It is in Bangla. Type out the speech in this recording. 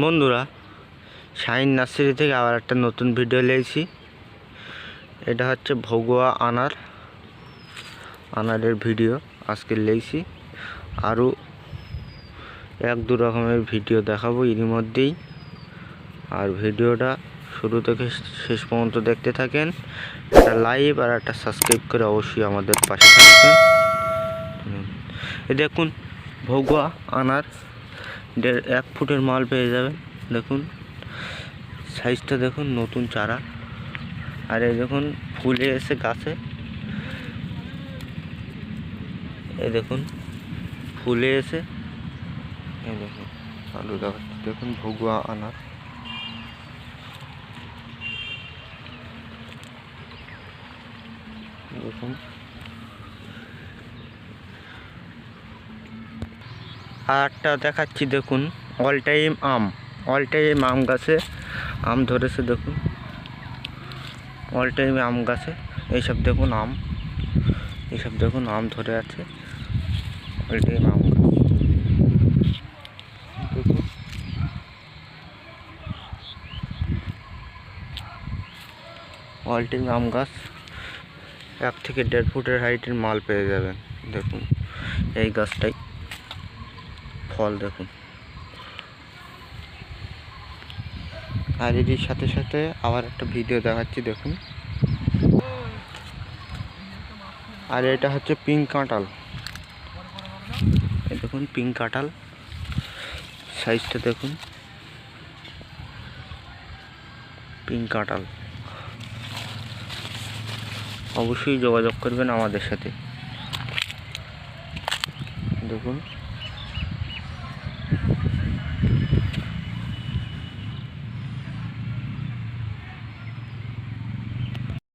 বন্ধুরা শাইন নার্সারি থেকে আবার একটা নতুন ভিডিও লেগেছি এটা হচ্ছে ভগুয়া আনার, আনারের ভিডিও আজকে লেগেছি আরও এক দু রকমের ভিডিও দেখাবো এর মধ্যেই। আর ভিডিওটা শুরু থেকে শেষ পর্যন্ত দেখতে থাকেন। একটা লাইভ আর একটা সাবস্ক্রাইব করে অবশ্যই আমাদের পাশে থাকবেন। দেখুন, ভগুয়া আনার দেড় এক ফুটের মাল পেয়ে যাবেন দেখুন সাইজটা দেখুন, নতুন চারা। আর এই দেখুন, ফুলে এসে গাছে। এই দেখুন, ফুলে এসে। এই দেখুন, আলু দেখাচ্ছি। দেখুন, ভগুয়া আনার। দেখুন। আর একটা দেখাচ্ছি দেখুন। অল টাইম আম। অল টাইম আম গাছে আম ধরেছে দেখুন। অল টাইম আম গাছে এইসব দেখুন আম। এইসব দেখুন আম ধরে আছে। অল টাইম আম গাছ। অল টাইম আম গাছ এক থেকে দেড় ফুটের হাইটের মাল পেয়ে যাবেন। দেখুন, এই গাছটাই। ফল দেখুন। আর এটির সাথে সাথে আবার একটা ভিডিও দেখাচ্ছি, দেখুন। আর এটা হচ্ছে পিঙ্ক এই দেখুন পিঙ্ক কাঁঠাল। সাইজটা দেখুন। পিঙ্ক কাঁঠাল। অবশ্যই যোগাযোগ করবেন আমাদের সাথে। দেখুন।